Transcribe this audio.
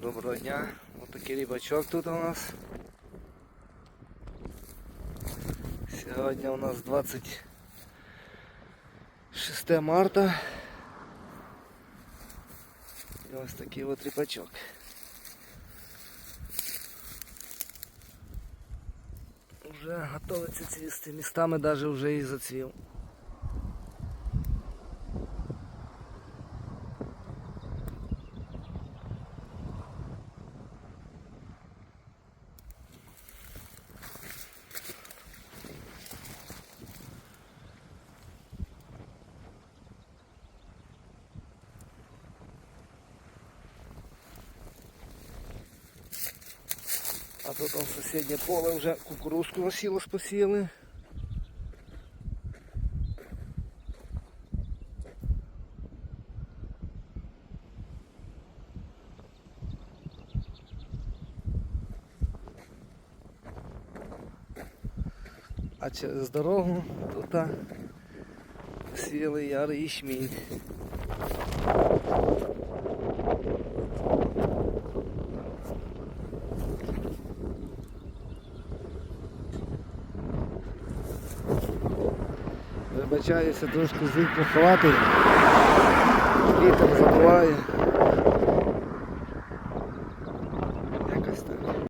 Доброго дня. Ось такий рибачок тут у нас. Сьогодні у нас 26 марта. І ось такий от рибачок. Уже готовиться цвісти. Містами навіть вже і зацвів. А тут он соседнее поле вже кукурузку насіло посіяли. А через дорогу тут а, сіяли ярий ячмінь. Вибачаюся, трошки звук поховати. Вітер задуває.